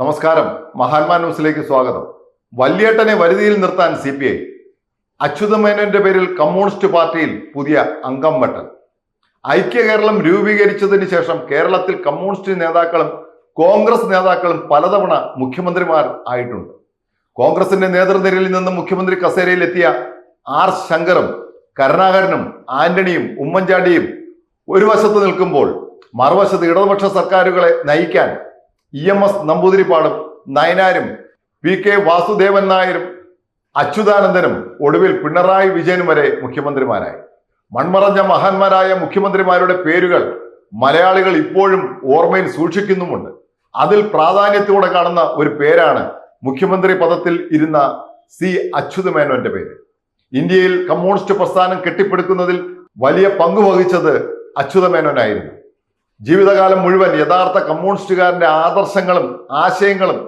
നമസ്കാരം. മഹാത്മാ ന്യൂസിലേക്ക് സ്വാഗതം. വല്യേട്ടനെ വരുതിയിൽ നിർത്താൻ സി പി ഐ. അച്യുതമേനോന്റെ പേരിൽ കമ്മ്യൂണിസ്റ്റ് പാർട്ടിയിൽ പുതിയ അംഗം വെട്ടൽ. ഐക്യ കേരളം രൂപീകരിച്ചതിന് ശേഷം കേരളത്തിൽ കമ്മ്യൂണിസ്റ്റ് നേതാക്കളും കോൺഗ്രസ് നേതാക്കളും പലതവണ മുഖ്യമന്ത്രിമാർ ആയിട്ടുണ്ട്. കോൺഗ്രസിന്റെ നേതൃനിരയിൽ നിന്ന് മുഖ്യമന്ത്രി കസേരയിൽ എത്തിയ ആർ ശങ്കറും കരുണാകരനും ആന്റണിയും ഉമ്മൻചാണ്ടിയും ഒരു വശത്ത് നിൽക്കുമ്പോൾ മറുവശത്ത് ഇടതുപക്ഷ സർക്കാരുകളെ നയിക്കാൻ ഇ എം എസ് നമ്പൂതിരിപ്പാടും നയനാരും പി കെ വാസുദേവൻ നായരും അച്യുതാനന്ദനും ഒടുവിൽ പിണറായി വിജയൻ വരെ മുഖ്യമന്ത്രിമാരായി. മൺമറഞ്ഞ മഹാന്മാരായ മുഖ്യമന്ത്രിമാരുടെ പേരുകൾ മലയാളികൾ ഇപ്പോഴും ഓർമ്മയിൽ സൂക്ഷിക്കുന്നുമുണ്ട്. അതിൽ പ്രാധാന്യത്തോടെ കാണുന്ന ഒരു പേരാണ് മുഖ്യമന്ത്രി പദത്തിൽ ഇരുന്ന സി അച്യുതമേനോന്റെ പേര്. ഇന്ത്യയിൽ കമ്മ്യൂണിസ്റ്റ് പ്രസ്ഥാനം കെട്ടിപ്പടുക്കുന്നതിൽ വലിയ പങ്ക് വഹിച്ചത് അച്യുതമേനോനായിരുന്നു. ജീവിതകാലം മുഴുവൻ യഥാർത്ഥ കമ്മ്യൂണിസ്റ്റുകാരന്റെ ആദർശങ്ങളും ആശയങ്ങളും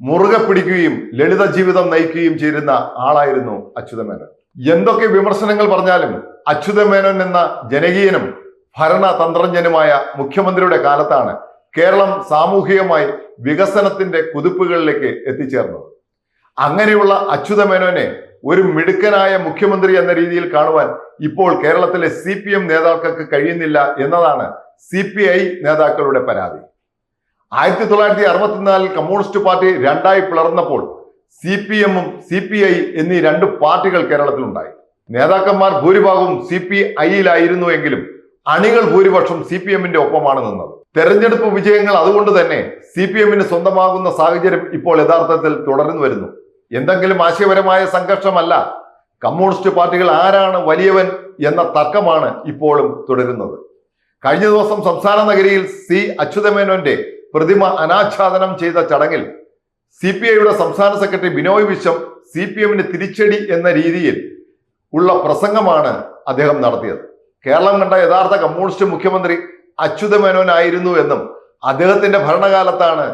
മുറുകെ പിടിക്കുകയും ലളിത ജീവിതം നയിക്കുകയും ചെയ്തിരുന്ന ആളായിരുന്നു അച്യുതമേനോൻ. എന്തൊക്കെ വിമർശനങ്ങൾ പറഞ്ഞാലും അച്യുതമേനോൻ എന്ന ജനകീയനും ഭരണതന്ത്രജ്ഞനുമായ മുഖ്യമന്ത്രിയുടെ കാലത്താണ് കേരളം സാമൂഹികമായി വികസനത്തിന്റെ കുതിപ്പുകളിലേക്ക് എത്തിച്ചേർന്നത്. അങ്ങനെയുള്ള അച്യുതമേനോനെ ഒരു മിടുക്കനായ മുഖ്യമന്ത്രി എന്ന രീതിയിൽ കാണുവാൻ ഇപ്പോൾ കേരളത്തിലെ സി പി എം നേതാക്കൾക്ക് കഴിയുന്നില്ല എന്നതാണ് സി പി ഐ നേതാക്കളുടെ പരാതി. ആയിരത്തി തൊള്ളായിരത്തി അറുപത്തിനാലിൽ കമ്മ്യൂണിസ്റ്റ് പാർട്ടി രണ്ടായി പിളർന്നപ്പോൾ സി പി എമ്മും സി പി ഐ എന്നീ രണ്ട് പാർട്ടികൾ കേരളത്തിലുണ്ടായി. നേതാക്കന്മാർ ഭൂരിഭാഗവും സി പി ഐയിലായിരുന്നു എങ്കിലും അണികൾ ഭൂരിപക്ഷം സി പി എമ്മിന്റെ ഒപ്പമാണ് നിന്നത്. തെരഞ്ഞെടുപ്പ് വിജയങ്ങൾ അതുകൊണ്ട് തന്നെ സി പി എമ്മിന് സ്വന്തമാകുന്ന സാഹചര്യം ഇപ്പോൾ യഥാർത്ഥത്തിൽ തുടർന്നു വരുന്നു. എന്തെങ്കിലും ആശയപരമായ സംഘർഷമല്ല. കമ്മ്യൂണിസ്റ്റ് പാർട്ടികൾ ആരാണ് വലിയവൻ എന്ന തർക്കമാണ് ഇപ്പോഴും തുടരുന്നത്. കഴിഞ്ഞ ദിവസം സംസ്ഥാന നഗരിയിൽ സി അച്യുതമേനോന്റെ പ്രതിമ അനാച്ഛാദനം ചെയ്ത ചടങ്ങിൽ സി പി ഐയുടെ സംസ്ഥാന secretary Binoy Viswam C P എമ്മിന് തിരിച്ചടി എന്ന രീതിയിൽ ഉള്ള പ്രസംഗമാണ് അദ്ദേഹം നടത്തിയത്. കേരളം കണ്ട യഥാർത്ഥ കമ്മ്യൂണിസ്റ്റ് മുഖ്യമന്ത്രി അച്യുതമേനോനായിരുന്നു എന്നും അദ്ദേഹത്തിന്റെ ഭരണകാലത്താണ്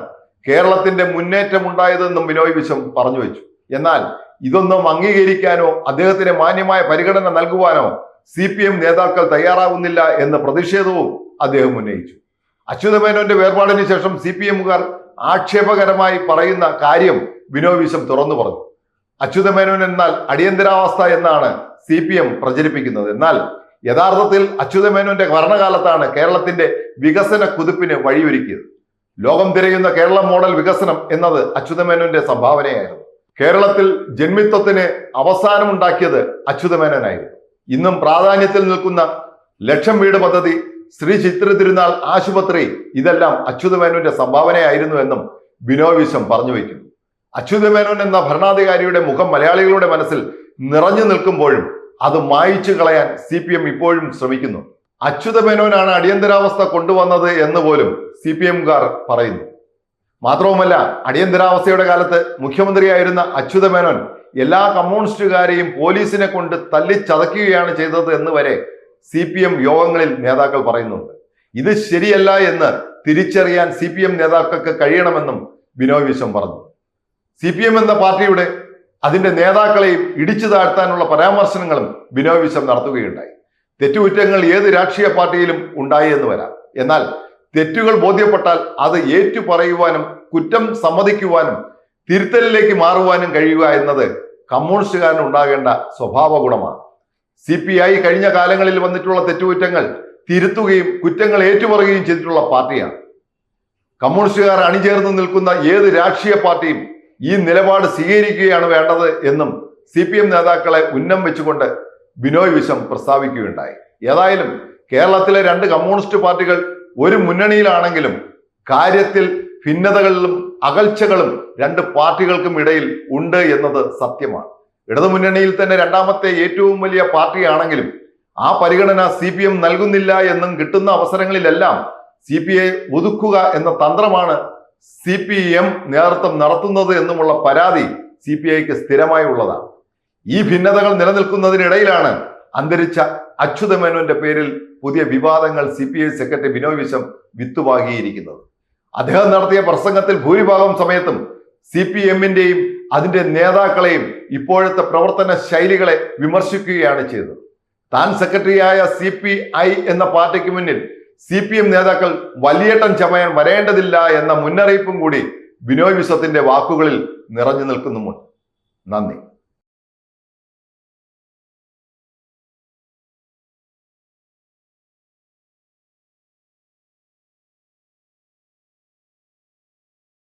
കേരളത്തിന്റെ മുന്നേറ്റം ഉണ്ടായതെന്നും ബിനോയ് വിശ്വം പറഞ്ഞു വെച്ചു. എന്നാൽ ഇതൊന്നും അംഗീകരിക്കാനോ അദ്ദേഹത്തിന് മാന്യമായ പരിഗണന നൽകുവാനോ സി പി എം നേതാക്കൾ തയ്യാറാവുന്നില്ല എന്ന പ്രതിഷേധവും അദ്ദേഹം ഉന്നയിച്ചു. അച്യുതമേനോന്റെ വേർപാടിന് ശേഷം സി പി എമ്മുകാർ ആക്ഷേപകരമായി പറയുന്ന കാര്യം വിനോവിശം തുറന്നു പറഞ്ഞു. അച്യുതമേനോൻ എന്നാൽ അടിയന്തരാവസ്ഥ എന്നാണ് സി പി എം പ്രചരിപ്പിക്കുന്നത്. എന്നാൽ യഥാർത്ഥത്തിൽ അച്യുതമേനോന്റെ ഭരണകാലത്താണ് കേരളത്തിന്റെ വികസന കുതിപ്പിന് വഴിയൊരുക്കിയത്. ലോകം തിരയുന്ന കേരള മോഡൽ വികസനം എന്നത് അച്യുതമേനോന്റെ സംഭാവനയായിരുന്നു. കേരളത്തിൽ ജന്മിത്വത്തിന് അവസാനമുണ്ടാക്കിയത് അച്യുതമേനോനായിരുന്നു ഇന്നും പ്രാധാന്യത്തിൽ നിൽക്കുന്ന ലക്ഷം വീട് പദ്ധതി ശ്രീ ചിത്ര തിരുനാൾ ആശുപത്രി ഇതെല്ലാം അച്യുതമേനോന്റെ സംഭാവനയായിരുന്നു എന്നും ബിനോയ് പറഞ്ഞു വയ്ക്കുന്നു. അച്യുതമേനോൻ എന്ന ഭരണാധികാരിയുടെ മുഖം മലയാളികളുടെ മനസ്സിൽ നിറഞ്ഞു നിൽക്കുമ്പോഴും അത് മായിച്ചു കളയാൻ സി പി എം ഇപ്പോഴും ശ്രമിക്കുന്നു. അച്യുതമേനോനാണ് അടിയന്തരാവസ്ഥ കൊണ്ടുവന്നത് എന്ന് പോലും സി പി എംകാർ പറയുന്നു. മാത്രവുമല്ല അടിയന്തരാവസ്ഥയുടെ കാലത്ത് മുഖ്യമന്ത്രിയായിരുന്ന അച്യുതമേനോൻ എല്ലാ കമ്മ്യൂണിസ്റ്റുകാരെയും പോലീസിനെ കൊണ്ട് തല്ലിച്ചതയ്ക്കുകയാണ് ചെയ്തത് എന്ന് വരെ സി പി എം യോഗങ്ങളിൽ നേതാക്കൾ പറയുന്നുണ്ട്. ഇത് ശരിയല്ല എന്ന് തിരിച്ചറിയാൻ സി പി എം നേതാക്കൾക്ക് കഴിയണമെന്നും ബിനോയ് വിശ്വം പറഞ്ഞു. സി പി എം എന്ന പാർട്ടിയുടെ അതിന്റെ നേതാക്കളെയും ഇടിച്ചു താഴ്ത്താനുള്ള പരാമർശനങ്ങളും ബിനോയ് വിശ്വം നടത്തുകയുണ്ടായി. തെറ്റുകുറ്റങ്ങൾ ഏത് രാഷ്ട്രീയ പാർട്ടിയിലും ഉണ്ടായി എന്ന് വരാം. എന്നാൽ തെറ്റുകൾ ബോധ്യപ്പെട്ടാൽ അത് ഏറ്റുപറയുവാനും കുറ്റം സമ്മതിക്കുവാനും തിരുത്തലിലേക്ക് മാറുവാനും കഴിയുക എന്നത് കമ്മ്യൂണിസ്റ്റുകാരന് ഉണ്ടാകേണ്ട സ്വഭാവ ഗുണമാണ്. സി പി ഐ കഴിഞ്ഞ കാലങ്ങളിൽ വന്നിട്ടുള്ള തെറ്റുകുറ്റങ്ങൾ തിരുത്തുകയും കുറ്റങ്ങൾ ഏറ്റുപറയുകയും ചെയ്തിട്ടുള്ള പാർട്ടിയാണ്. കമ്മ്യൂണിസ്റ്റുകാർ അണിചേർന്ന് നിൽക്കുന്ന ഏത് രാഷ്ട്രീയ പാർട്ടിയും ഈ നിലപാട് സ്വീകരിക്കുകയാണ് വേണ്ടത് എന്നും സി പി എം നേതാക്കളെ ഉന്നം വെച്ചുകൊണ്ട് ബിനോയ് വിശ്വം പ്രസ്താവിക്കുകയുണ്ടായി. ഏതായാലും കേരളത്തിലെ രണ്ട് കമ്മ്യൂണിസ്റ്റ് പാർട്ടികൾ ഒരു മുന്നണിയിലാണെങ്കിലും കാര്യത്തിൽ ഭിന്നതകളിലും അകൽച്ചകളും രണ്ട് പാർട്ടികൾക്കും ഇടയിൽ ഉണ്ട് എന്നത് സത്യമാണ്. ഇടതുമുന്നണിയിൽ തന്നെ രണ്ടാമത്തെ ഏറ്റവും വലിയ പാർട്ടിയാണെങ്കിലും ആ പരിഗണന സി പി എം നൽകുന്നില്ല എന്നും കിട്ടുന്ന അവസരങ്ങളിലെല്ലാം സി പി ഐ ഒതുക്കുക എന്ന തന്ത്രമാണ് സി പി എം നേതൃത്വം നടത്തുന്നത് എന്നുമുള്ള പരാതി സി പി ഐക്ക് സ്ഥിരമായി ഉള്ളതാണ്. ഈ ഭിന്നതകൾ നിലനിൽക്കുന്നതിനിടയിലാണ് അന്തരിച്ച അച്യുതമേനോന്റെ പേരിൽ പുതിയ വിവാദങ്ങൾ C P I secretary Binoy Viswam വിത്തുവാകിയിരിക്കുന്നത്. അദ്ദേഹം നടത്തിയ പ്രസംഗത്തിൽ ഭൂരിഭാഗം സമയത്തും സി പി എമ്മിന്റെയും അതിന്റെ നേതാക്കളെയും ഇപ്പോഴത്തെ പ്രവർത്തന ശൈലികളെ വിമർശിക്കുകയാണ് ചെയ്തത്. താൻ സെക്രട്ടറിയായ സി പി ഐ എന്ന പാർട്ടിക്ക് മുന്നിൽ സി പി എം നേതാക്കൾ വലിയേട്ടൻ ചമയാൻ വരേണ്ടതില്ല എന്ന മുന്നറിയിപ്പും കൂടി ബിനോയ് വിശ്വത്തിന്റെ വാക്കുകളിൽ നിറഞ്ഞു നിൽക്കുന്നുമുണ്ട്. നന്ദി.